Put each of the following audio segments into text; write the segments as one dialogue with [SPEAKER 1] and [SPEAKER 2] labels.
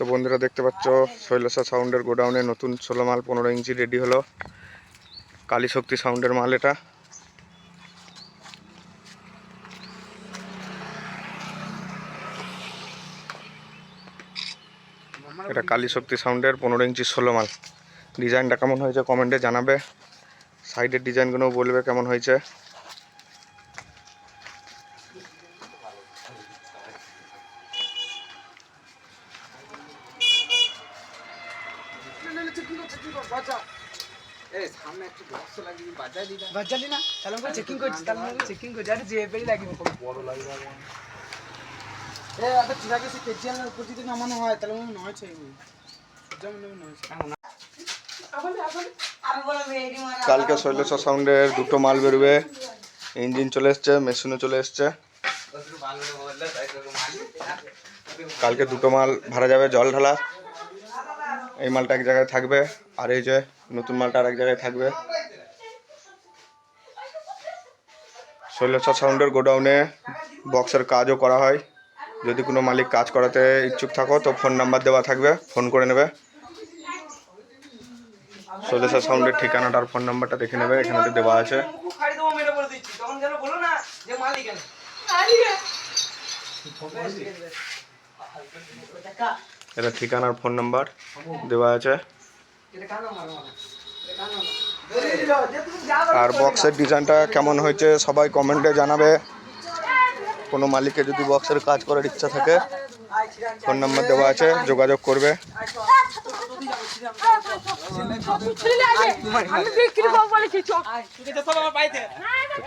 [SPEAKER 1] তো বন্ধুরা দেখতে পাচ্ছ শৈলসা সাউন্ডের গোডাউনে নতুন ষোলো মাল, পনেরো ইঞ্চি রেডি হলো। কালী শক্তি সাউন্ডের মাল এটা। এটা কালী শক্তি সাউন্ডের পনেরো ইঞ্চি ষোলো মাল। ডিজাইনটা কেমন হয়েছে কমেন্টে জানাবে। সাইডের ডিজাইনগুলোও বলবে কেমন হয়েছে।
[SPEAKER 2] বাজালি না? তাহলে আমরা চেকিং করছি তাহলে আমরা চেকিং করছি। আরে যে পেরি লাগিব এ আটা চিরাগে সে কেজিয়াল উপর যদি নামানো হয় তাহলে নয় চাই যেমন যেমন নয়
[SPEAKER 1] কালকে শৈলেশ্বর সাউন্ডের দুটো মাল বেরোবে। ইঞ্জিন চলে এসছে মেশিনও চলে এসছে। কালকে দুটো মাল ভাড়া যাবে জল ঢালা। এই মালটা এক জায়গায় থাকবে, আর এই যে নতুন মালটা আর এক জায়গায় থাকবে। শৈলেশ্বর সাউন্ডের গোডাউনে বক্সের কাজও করা হয়। যদি কোনো মালিক কাজ করাতে ইচ্ছুক থাকো, তো ফোন নাম্বার দেওয়া থাকবে ফোন করে নেবে। শৈলেশ্বর সাউন্ডের ঠিকানাটার ফোন নাম্বারটা দেখে নেবে, এখানে তো দেওয়া আছে।
[SPEAKER 2] মালিক
[SPEAKER 1] এটা ঠিকানার ফোন নাম্বার দেওয়া আছে। আর বক্সের ডিজাইনটা কেমন হয়েছে সবাই কমেন্টে জানাবে। কোনো মালিকের যদি বক্সের কাজ করার ইচ্ছা থাকে, ফোন নাম্বার দেওয়া আছে, যোগাযোগ করবে।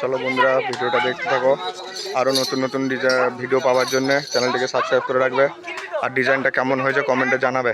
[SPEAKER 1] চলো বন্ধুরা, ভিডিওটা দেখতে থাকো। আরও নতুন নতুন ভিডিও পাওয়ার জন্য চ্যানেলটিকে সাবস্ক্রাইব করে রাখবে। আর ডিজাইনটা কেমন হয়েছে কমেন্টে জানাবে।